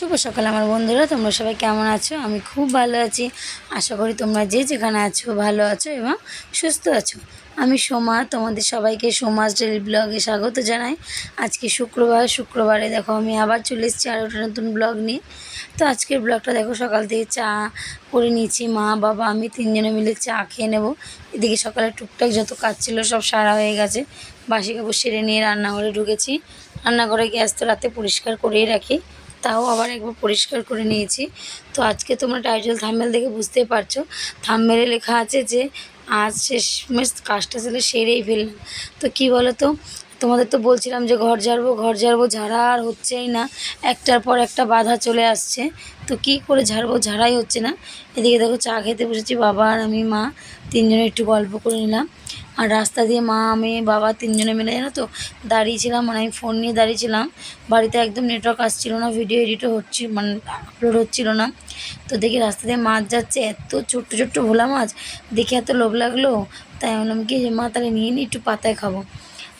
শুভ সকাল আমার বন্ধুরা, তোমরা সবাই কেমন আছো? আমি খুব ভালো আছি। আশা করি তোমরা যে যেখানে আছো ভালো আছো এবং সুস্থ আছো। আমি সোমা, তোমাদের সবাইকে সোমাস ডেলি ব্লগে স্বাগত জানাই। আজকে শুক্রবার, শুক্রবারে দেখো আমি আবার চলে এসেছি আরও একটা নতুন ব্লগ নিয়ে। তো আজকের ব্লগটা দেখো, সকাল থেকে চা করে নিয়েছি, মা, বাবা, আমি তিনজনে মিলে চা খেয়ে নেব। এদিকে সকালে টুকটাক যত কাজ ছিল সব সারা হয়ে গেছে। বাসি কাপড় সেরে নিয়ে রান্নাঘরে ঢুকেছি। রান্নাঘরে গ্যাস তো রাতে পরিষ্কার করেই রাখি। তাও আবার একবার পরিষ্কার করে নিয়েছি। তো আজকে তোমরা টাইটেল থাম্বেল দেখে বুঝতে পারছ। থাম্বেলে লেখা আছে যে, আজ শেষমেশ কাজটা ছেলে সেরেই ফেললাম। তো কি বলো তো তোমাদের তো বলছিলাম যে ঘর ঝাড়বো ঘর ঝাড়বো, ঝাড়া আর হচ্ছেই না। একটার পর একটা বাধা চলে আসছে। তো কি করে ঝাড়বো? ঝাড়াই হচ্ছে না। এদিকে দেখো চা খেতে বসেছি, বাবা আর আমি, মা তিনজনে একটু গল্প করে নিলাম। আর রাস্তা দিয়ে মা, আমি, বাবা তিনজনে মিলে, জানো তো, দাঁড়িয়েছিলাম মানে আমি ফোন নিয়ে দাঁড়িয়েছিলাম। বাড়িতে একদম নেটওয়ার্ক আসছিল না ভিডিও এডিটও হচ্ছিল মানে আপলোড হচ্ছিল না। তো দেখি রাস্তা দিয়ে মাছ যাচ্ছে, এত ছোট্ট ছোট্ট ভোলা মাছ, দেখে এত লোভ লাগল। তাই বললাম, কি মা, তাহলে নিয়ে নিই একটু পাতায় খাব।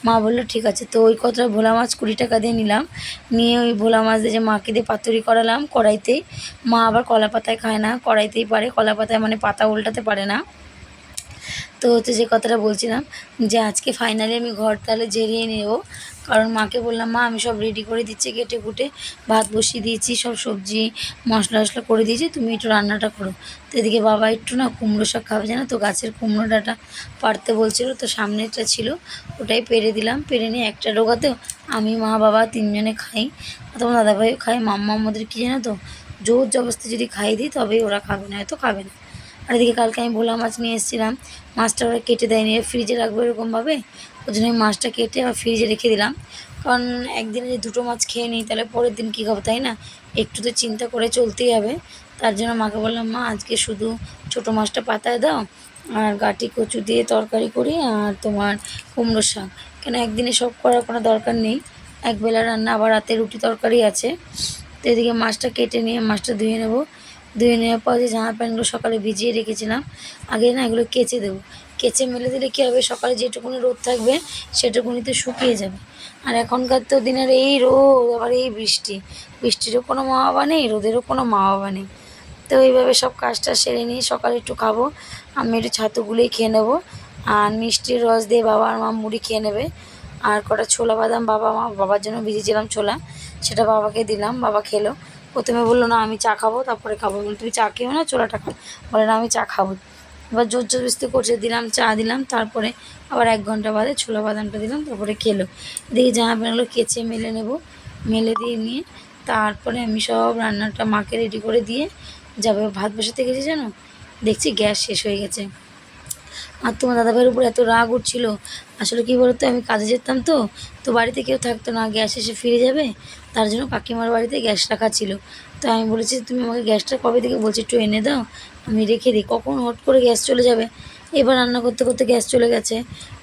মা বলল, ঠিক আছে। তো ওই কতটা ভোলা মাছ কুড়ি টাকা দিয়ে নিলাম। নিয়ে ওই ভোলা মাছ দিয়ে যে মাকে দিয়ে পাতুরি করালাম কড়াইতেই। মা আবার কলা পাতায় খায় না, কড়াইতেই পারে। কলা পাতায় মানে পাতা উল্টাতে পারে না। তো হচ্ছে যে কথাটা বলছিলাম যে আজকে ফাইনালি আমি ঘর তাহলে জেরিয়ে নেব। কারণ মাকে বললাম, মা, আমি সব রেডি করে দিচ্ছি, কেটে কুটে ভাত বসিয়ে দিয়েছি, সব সবজি, মশলা টশলা করে দিয়েছি, তুমি একটু রান্নাটা করো। তো এদিকে বাবা একটু না কুমড়ো শাক খাবে, জানো তো, গাছের কুমড়ো ডাঁটা পারতে বলছিল, তো সামনেটা ছিল, ওটাই পেরে দিলাম। পেরে নিয়ে একটা ডোকাতেও আমি, মা, বাবা তিনজনে খাই। তোমার দাদাভাইও খাই মাম্মা আমাদের কী জানো তো, জোর জবস্তি যদি খাই দিই তবেই ওরা খাবে না হয়তো খাবে না। আর এদিকে কালকে আমি ভোলা মাছ নিয়ে এসেছিলাম। মাছটা ওরা কেটে দেয়নি, ফ্রিজে রাখব এরকমভাবে। ওই জন্য আমি মাছটা কেটে আবার ফ্রিজে রেখে দিলাম। কারণ একদিনে যে দুটো মাছ খেয়ে নিই, তাহলে পরের দিন কী খাব, তাই না? একটু তো চিন্তা করে চলতেই হবে। তার জন্য মাকে বললাম, মা, আজকে শুধু ছোটো মাছটা পাতায় দাও, আর গাটি কচু দিয়ে তরকারি করি, আর তোমার কুমড়ো শাক। কেন একদিনে সব করার কোনো দরকার নেই। একবেলা রান্না, আবার রাতে রুটি তরকারি আছে। তো এদিকে মাছটা কেটে নিয়ে মাছটা ধুয়ে নেব। ধুয়ে নেওয়ার পর যে জামা প্যান্টগুলো সকালে ভিজিয়ে রেখেছিলাম, আগে না এগুলো কেচে দেবো। কেচে মেলে দিলে কী হবে? সকালে যেটুকুনি রোদ থাকবে, সেটুকুনিতে শুকিয়ে যাবে। আর এখনকার তো দিনের এই রোদ, আবার এই বৃষ্টি। বৃষ্টিরও কোনো মা বাবা নেই, রোদেরও কোনো মা বাবা নেই। তো এইভাবে সব কাজটা সেরে নিয়ে সকালে একটু খাব। আমি একটু ছাতুগুলোই খেয়ে নেব। আর মিষ্টির রস দিয়ে বাবা আর মা মুড়ি খেয়ে নেবে। আর কটা ছোলা বাদাম বাবা মা, বাবার জন্য ভিজেছিলাম ছোলা। সেটা বাবাকে দিলাম, বাবা খেলো। প্রথমে বলল, না, আমি চা খাব। তারপরে খাব। বলি তুমি চা খেও না ছোলাটা খাও। বলে, না, আমি চা খাব। এবার জোর জবস্তি করছে, দিলাম, চা দিলাম। তারপরে আবার এক ঘণ্টা বাদে ছোলা বাদামটা দিলাম, তারপরে খেলো। এদিকে জামা প্যান্টগুলো কেচে মেলে নেব। মেলে দিয়ে নিয়ে তারপরে আমি সব রান্নাটা মাকে রেডি করে দিয়ে যাবে। ভাত বসাতে গেছি জানো? দেখছি গ্যাস শেষ হয়ে গেছে। আর তোমার দাদাভাইয়ের উপর এত রাগ উঠছিল। আসলে কী বলতো, আমি কাজে যেতাম তো তো বাড়িতে কেউ থাকতো না, গ্যাস এসে ফিরে যাবে, তার জন্য কাকিমার বাড়িতে গ্যাস রাখা ছিল। তো আমি বলেছি, তুমি আমাকে গ্যাসটা কবে থেকে? বলছি, একটু এনে দাও, আমি রেখে দিই। কখন হট করে গ্যাস চলে যাবে? এবার রান্না করতে করতে গ্যাস চলে গেছে।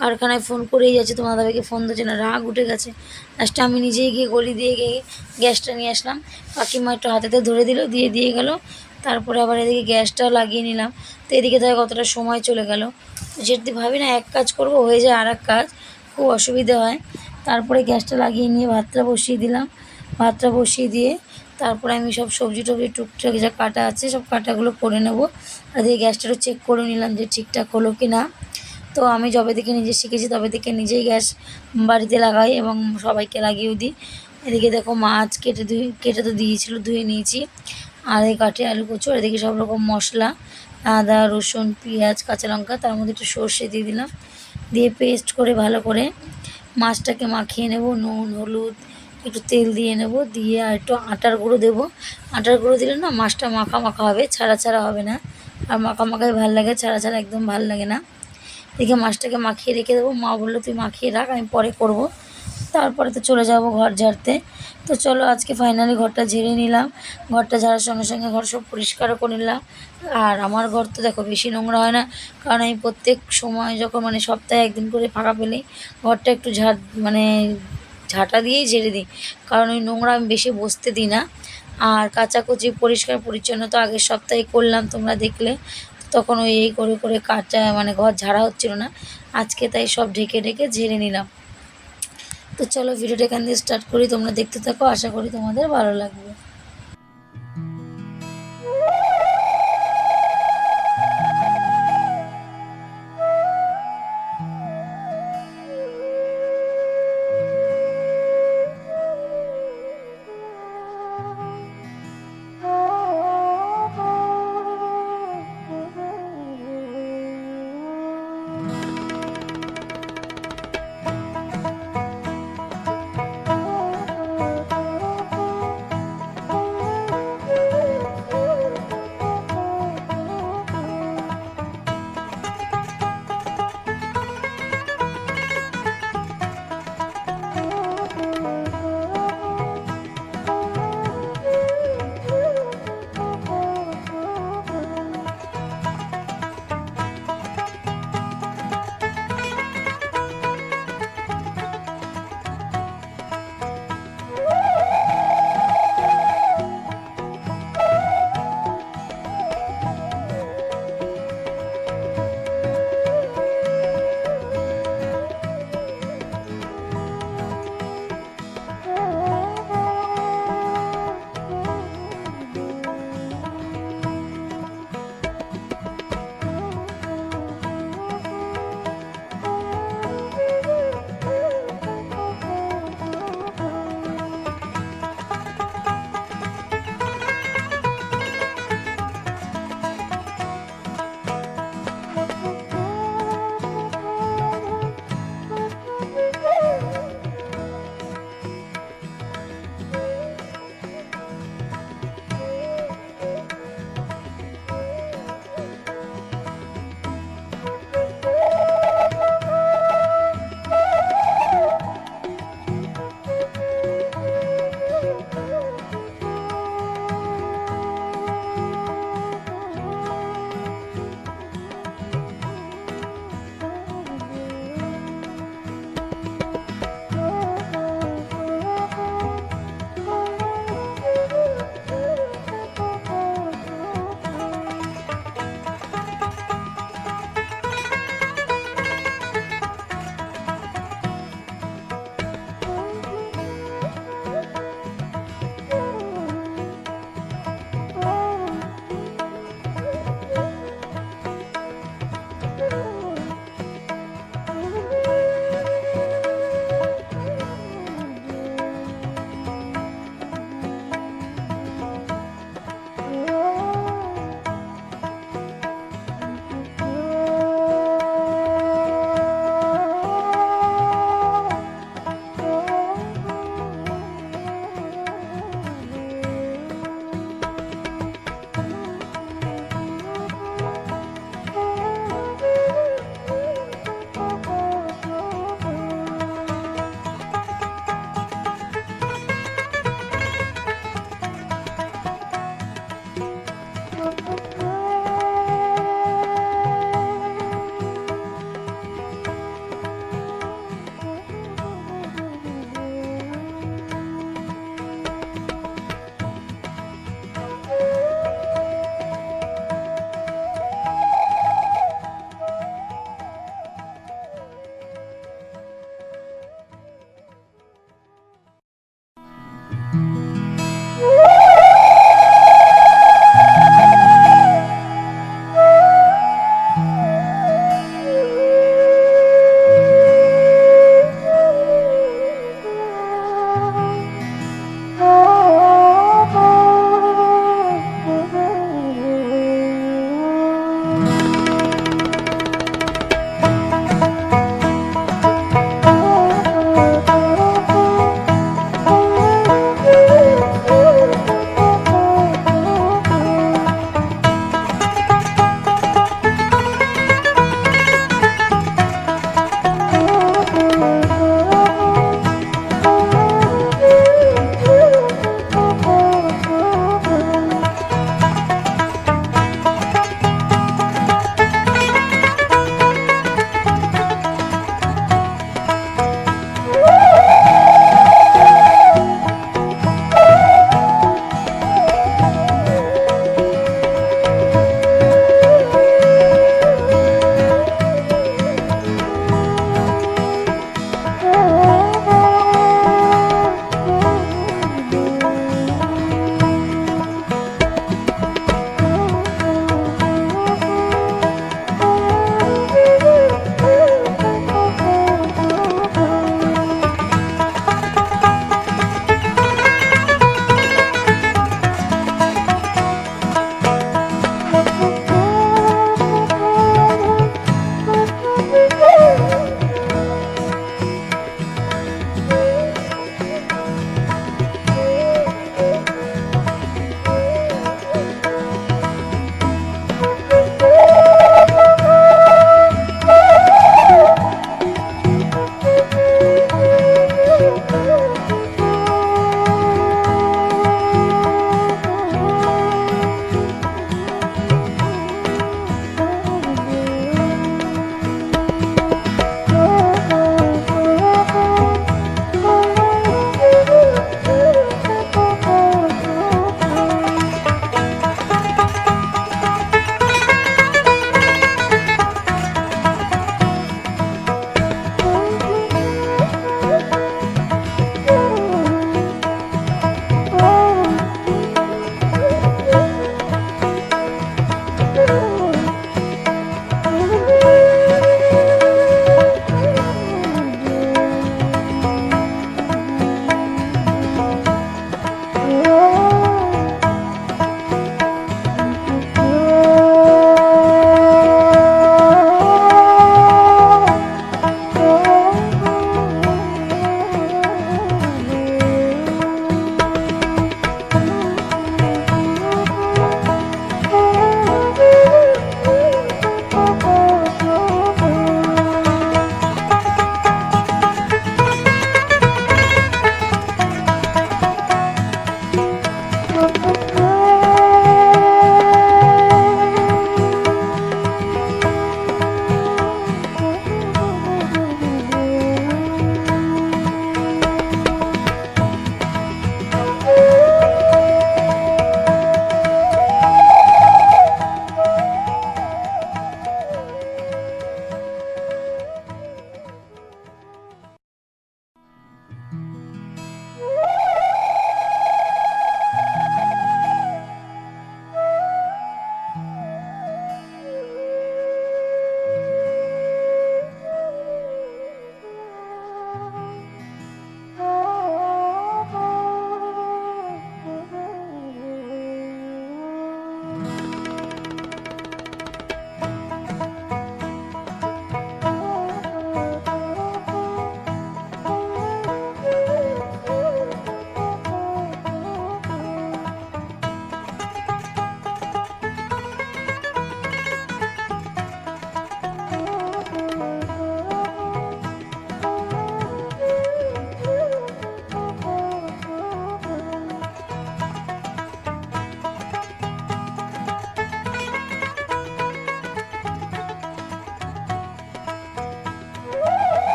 কারখানায় ফোন করেই যাচ্ছে, তোমার দাদাভাইকে ফোন দিচ্ছে না, রাগ উঠে গেছে। লাস্টে আমি নিজেই গিয়ে গলি দিয়ে গিয়ে গ্যাসটা নিয়ে আসলাম। কাকিমা একটু হাতেতে ধরে দিল, দিয়ে দিয়ে গেল। তারপরে আবার এদিকে গ্যাসটাও লাগিয়ে নিলাম। তো এদিকে তাই কতটা সময় চলে গেল। যেটি ভাবি না এক কাজ করব, হয়ে যায় আর কাজ, খুব অসুবিধা হয়। তারপরে গ্যাসটা লাগিয়ে নিয়ে ভাতটা বসিয়ে দিলাম। ভাতটা বসিয়ে দিয়ে তারপরে আমি সব সবজি টবজি টুকটাক যা কাটা আছে, সব কাটাগুলো করে নেব। আর দিয়ে গ্যাসটাও চেক করে নিলাম যে ঠিকঠাক হলো কি না। তো আমি যবে থেকে নিজে শিখেছি, তবে থেকে নিজেই গ্যাস বাড়িতে লাগাই এবং সবাইকে লাগিয়েও দিই। এদিকে দেখো মাছ কেটে ধুয়ে কেটে তো দিয়েছিলো, ধুয়ে নিয়েছি। আর এই কাঠে আলু, কচু, আর এদিকে সব রকম মশলা, আদা, রসুন, পেঁয়াজ, কাঁচা লঙ্কা, তার মধ্যে একটু সর্ষে দিয়ে দিলাম। দিয়ে পেস্ট করে ভালো করে মাছটাকে মাখিয়ে নেব, নুন, হলুদ, একটু তেল দিয়ে নেব, দিয়ে আর একটু আটার গুঁড়ো দেবো। আটার গুঁড়ো দিলে না মাছটা মাখা মাখা হবে, ছাড়া ছাড়া হবে না। আর মাখা মাখাই ভালো লাগে, ছাড়া ছাড়া একদম ভালো লাগে না। এদিকে মাছটাকে মাখিয়ে রেখে দেবো। মা বলল, তুই মাখিয়ে রাখ, আমি পরে করব। তারপরে তো চলে যাব ঘর ঝাড়তে। তো চলো আজকে ফাইনালি ঘরটা ঝেড়ে নিলাম। ঘরটা ঝাড়ার সঙ্গে সঙ্গে ঘর সব পরিষ্কারও করে নিলাম। আর আমার ঘর তো দেখো বেশি নোংরা হয় না, কারণ আমি প্রত্যেক সময় যখন মানে সপ্তাহে একদিন করে ফাঁকা পেলেই ঘরটা একটু ঝাড় মানে ঝাঁটা দিয়েই ঝেড়ে দিই। কারণ ওই নোংরা আমি বেশি বসতে দিই না। আর কাচাকুচি পরিষ্কার পরিচ্ছন্ন তো আগের সপ্তাহে করলাম তোমরা দেখলে। তখন ওই এই করে করে কাচা মানে ঘর ঝাড়া হচ্ছিল না। আজকে তাই সব ঢেকে ঢেকে ঝেড়ে নিলাম। তো চলো ভিডিওটা এখান দিয়ে স্টার্ট করি, তোমরা দেখতে থাকো, আশা করি তোমাদের ভালো লাগবে।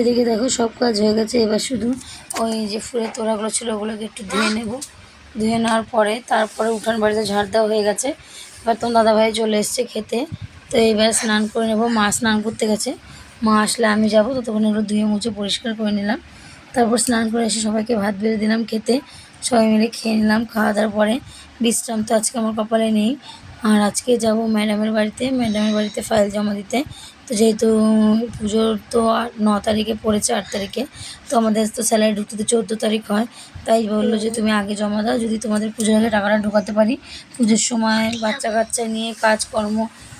এদিকে দেখো সব কাজ হয়ে গেছে। এবার শুধু ওই যে ফুলের তোড়াগুলো ছিল ওগুলোকে একটু ধুয়ে নেব। ধুয়ে নেওয়ার পরে তারপরে উঠান বাড়িতে ঝাড় দেওয়া হয়ে গেছে। এবার তোমার দাদাভাই চলে এসছে খেতে। তো এইবার স্নান করে নেব। মা স্নান করতে গেছে। মা আসলে আমি যাব, ততক্ষণ এগুলো ধুয়ে মুছে পরিষ্কার করে নিলাম। তারপর স্নান করে এসে সবাইকে ভাত বেড়ে দিলাম খেতে। সবাই মিলে খেয়ে নিলাম। খাওয়া দাওয়ার পরে বিশ্রাম তো আজকে আমার কপালে নেই। আর আজকে যাব ম্যাডামের বাড়িতে। ম্যাডামের বাড়িতে ফাইল জমা দিতে। তো যেহেতু পুজোর তো আট, ন তারিখে পড়েছে আট তারিখে, তো আমাদের তো স্যালারি ঢুকতে তো চোদ্দ তারিখ হয়। তাই বলল যে তুমি আগে জমা দাও, যদি তোমাদের পুজোর আগে টাকাটা ঢোকাতে পারি। পুজোর সময় বাচ্চা কাচ্চা নিয়ে কাজকর্ম,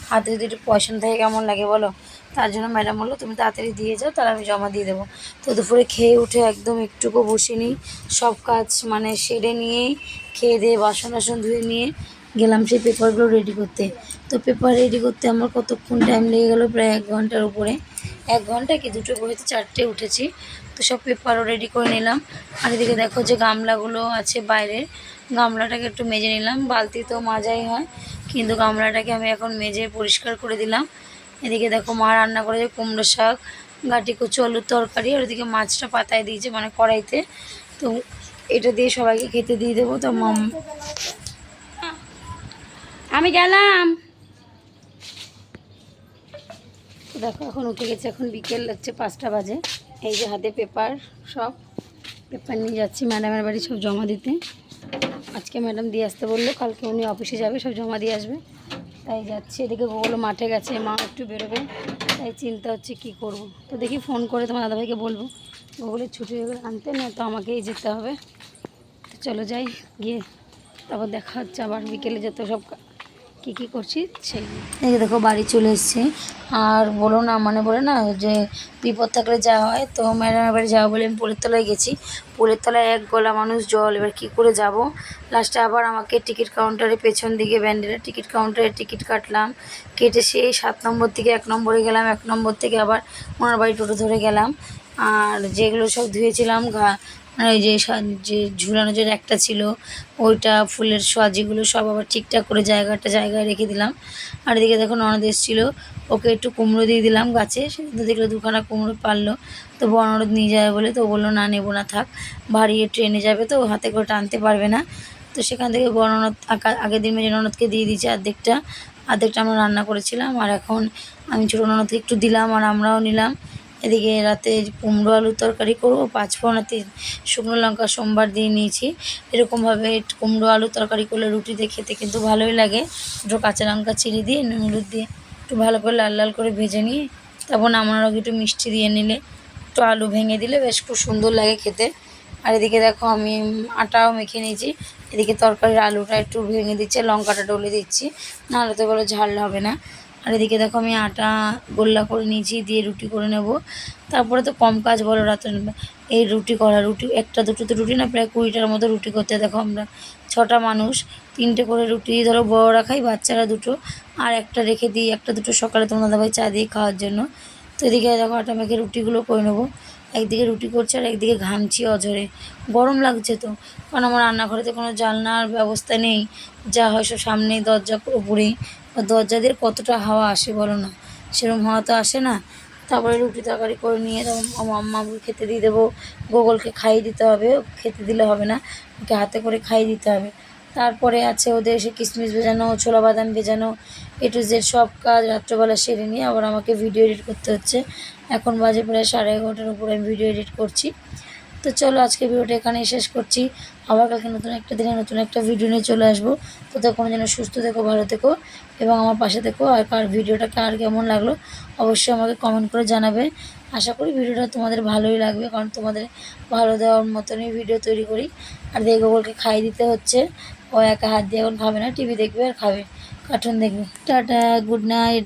হাতে যদি একটু পয়সা থাকে কেমন লাগে বলো? তার জন্য ম্যাডাম বলল, তুমি তাড়াতাড়ি দিয়ে যাও, তাহলে আমি জমা দিয়ে দেবো। তো দুপুরে খেয়ে উঠে একদম একটুকু বসিনি সব কাজ মানে সেরে নিয়েই খেয়ে দিয়ে বাসন টাসন ধুয়ে নিয়ে গেলাম সেই পেপারগুলো রেডি করতে। তো পেপার রেডি করতে আমার কতক্ষণ টাইম লেগে গেলো? প্রায় এক ঘণ্টার উপরে। এক ঘণ্টা কি? দুটো বইতে চারটে উঠেছি। তো সব পেপারও রেডি করে নিলাম। আর এদিকে দেখো যে গামলাগুলো আছে বাইরের। গামলাটাকে একটু মেজে নিলাম। বালতি তো মাজাই হয়, কিন্তু গামলাটাকে আমি এখন মেজে পরিষ্কার করে দিলাম। এদিকে দেখো মা রান্না করেছে কুমড়ো শাক, গাটি কচু, আলুর তরকারি, আর ওদিকে মাছটা পাতায় দিয়েছে মানে কড়াইতে। তো এটা দিয়ে সবাইকে খেতে দিয়ে দেবো। তো মাম আমি গেলাম। তো দেখো, এখন উঠে গেছে, এখন বিকেল লাগছে পাঁচটা বাজে। এই যে হাতে পেপার সব, পেপার নিয়ে যাচ্ছি, ম্যাডামের বাড়ি সব জমা দিতে। আজকে ম্যাডাম দিয়ে আসতে বলল, কালকে উনি অফিসে যাবে, সব জমা দিয়ে আসবে। তাই যাচ্ছি, এদিকে গোগুলো মাঠে গেছে, মা একটু বেরোবে। তাই চিন্তা হচ্ছে কি করব। তো দেখি ফোন করে তোমার দাদাভাইকে বলব। গোগুলের ছুটি হয়ে গেলে আনতে, না তো আমাকেই যেতে হবে। তো চলো যাই, গিয়ে তারপর দেখা হচ্ছে, আবার বিকেলে যত সব কা- কী করছি সেই। এই দেখো, বাড়ি চলে এসেছি। আর বলো না মানে বলে না, যে বিপদ থাকলে যা হয়। তো ম্যাডামের বাড়ি যাব বলে আমি পোলের তলায় গেছি। পোলের তলায় এক গলা মানুষ জল, এবার কী করে যাব? লাস্টে আবার আমাকে টিকিট কাউন্টারে পেছন দিকে ব্যান্ডেলের টিকিট কাউন্টারে টিকিট কাটলাম। কেটে সেই সাত নম্বর থেকে এক নম্বরে গেলাম। এক নম্বর থেকে আবার ওনার বাড়ি টোটো ধরে গেলাম। আর যেগুলো সব ধুয়েছিলাম ঘা মানে ওই যে যে ঝুলানো যে একটা ছিল, ওইটা ফুলের সজিগুলো সব আবার ঠিকঠাক করে জায়গাটা জায়গায় রেখে দিলাম। আর এদিকে দেখো ননদ এসেছিল, ওকে একটু কুমড়ো দিয়ে দিলাম গাছে সেদিন দেখল দুখানা কুমড়ো পারল তো বনরদ নিয়ে যাবে বলে তো বলল, না, নেব না, থাক ভারী ট্রেনে যাবে তো, হাতে করে টানতে পারবে না। তো সেখান থেকে বনরদ আগের দিন মেজে ননদকে দিয়ে দিয়েছি অর্ধেকটা অর্ধেকটা আমরা রান্না করেছিলাম, আর এখন আমি ছোটো ননদকে একটু দিলাম, আর আমরাও নিলাম। এদিকে রাতে কুমড়ো আলুর তরকারি করব পাঁচফোড়নাতে শুকনো লঙ্কা সোমবার দিয়ে নিয়েছি। এরকমভাবে কুমড়ো আলুর তরকারি করলে রুটিতে খেতে কিন্তু ভালোই লাগে। দুটো কাঁচা লঙ্কা চিড়ি দিয়ে, নুন হলুদ দিয়ে একটু ভালো করে লাল লাল করে ভেজে নিয়ে তারপর নামানোর আগে একটু মিষ্টি দিয়ে নিলে একটু আলু ভেঙে দিলে বেশ খুব সুন্দর লাগে খেতে। আর এদিকে দেখো আমি আটাও মেখে নিয়েছি। এদিকে তরকারির আলুটা একটু ভেঙে দিচ্ছে, লঙ্কাটা ডলে দিচ্ছি, নাহলে তো বলো ঝাল হবে না। আর এদিকে দেখো আমি আটা গোল্লা করে নিয়েছি, দিয়ে রুটি করে নেব। তারপরে তো কম কাজ বলো রাতে। এই রুটি করা, রুটি, একটা দুটো তো রুটি না, প্রায় কুড়িটার মতো রুটি করতে দেখো আমরা ছটা মানুষ, তিনটে করে রুটি, ধরো বড়রা খাই বাচ্চারা দুটো, আর একটা রেখে দিই, একটা দুটো সকালে তোমার দাদাভাই চা দিয়ে খাওয়ার জন্য। তো এদিকে দেখো আটা মেখে রুটিগুলো করে নেব। একদিকে রুটি করছে আর একদিকে ঘামছি অঝরে। গরম লাগছে তো, কারণ আমার রান্নাঘরেতে কোনো জানলার ব্যবস্থা নেই। যা হয় সব সামনেই, দরজা উপরেই দরজা দিয়ে কতটা হাওয়া আসে বলো না? সেরকম হাওয়া তো আসে না। তারপরে রুটি তরকারি করে নিয়ে আম্মাকে খেতে দিয়ে দেবো। গোগলকে খাইয়ে দিতে হবে খেতে দিলে হবে না। ওকে হাতে করে খাইয়ে দিতে হবে। তারপরে আছে ওদের এসে কিশমিশ ভেজানো, ছোলা বাদাম ভেজানো, এ টু জেড সব কাজ রাত্রবেলা সেরে নিয়ে আবার আমাকে ভিডিও এডিট করতে হচ্ছে। এখন বাজে প্রায় সাড়ে এগারোটার উপরে আমি ভিডিও এডিট করছি। তো চলো আজকে ভিডিওটা এখানেই শেষ করছি। আবার কালকে নতুন একটা দিনে নতুন একটা ভিডিও নিয়ে চলে আসব। তো তখন যেন সুস্থ থেকো, ভালো থেকো এবং আমার পাশে থেকো। আর কার ভিডিওটা কার কেমন লাগল অবশ্যই আমাকে কমেন্ট করে জানাবে। আশা করি ভিডিওটা তোমাদের ভালোই লাগবে, কারণ তোমাদের ভালো দেওয়ার মতনই ভিডিও তৈরি করি। আর দিয়ে গোগলকে খাইয়ে দিতে হচ্ছে। ও একা হাত দিয়ে এখন খাবে না টিভি দেখবে আর খাবে। কার্টুন দেখবে। Tata good night